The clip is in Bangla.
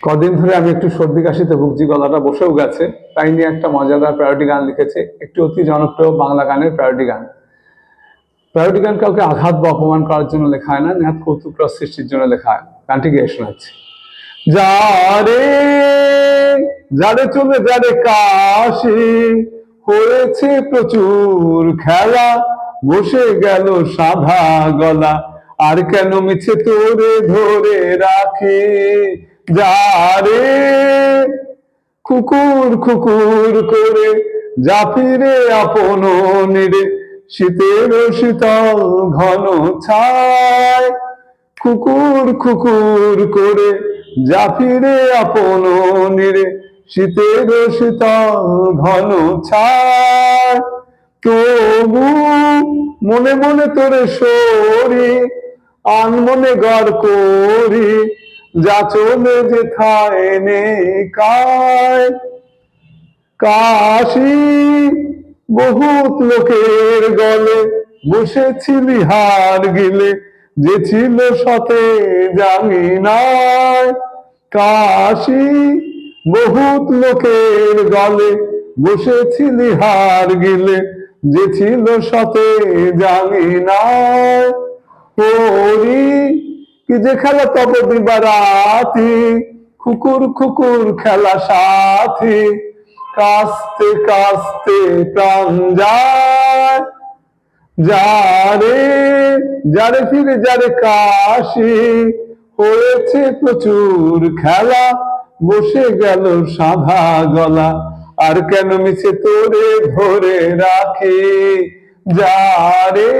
কদিন ধরে আমি একটু সর্দি কাশিতে ভুগছি, গলাটা বসেও গেছে। তাই নিয়ে একটা মজাদার প্যারোডি গান লিখেছে, একটি অতি জনপ্রিয় বাংলা গানের প্যারোডি গান। প্যারোডি গান কাউকে আঘাত বা অপমান করার জন্য লেখা হয় না, নেহাত কৌতুক সৃষ্টির জন্য লেখা হয়। গানটি গিয়ে শোনাচ্ছি। যারে যারে চলে যারে কাশি, হয়েছে প্রচুর খেলা, বসে গেল সাদা গলা, আর কেন মিছে তোরে ধরে রাখি? যারে কুকুর কুকুর করে ফিরে আপন নিরে শীতের শীতল ঘন ছায়। কুকুর কুকুর করে যা ফিরে আপন নিরে শীতের শীতল ঘন ছায়। তবু মনে মনে তোরে সরি আন মনে গড় করি যা চলে যেথায় নেই কায়। কাশি বহুত লোকের গলে বসেছিলি হার গিলে, যে ছিল সতে জানি নাই। কাশি বহুত লোকের গলে বসেছিলি হার গিলে, যে ছিল সতে জানি নাই। হরি কি যে খেলা তব দিবারাতি কুকুর কুকুর খেলা সাথী। কাস্তে কাস্তে প্রাণ যায়। যারে যারে ফিরে যারে কাশি। হয়েছে প্রচুর খেলা, বসে গেল সাদা গলা। আর কেন মিছে তোরে ধরে রাখি? যারে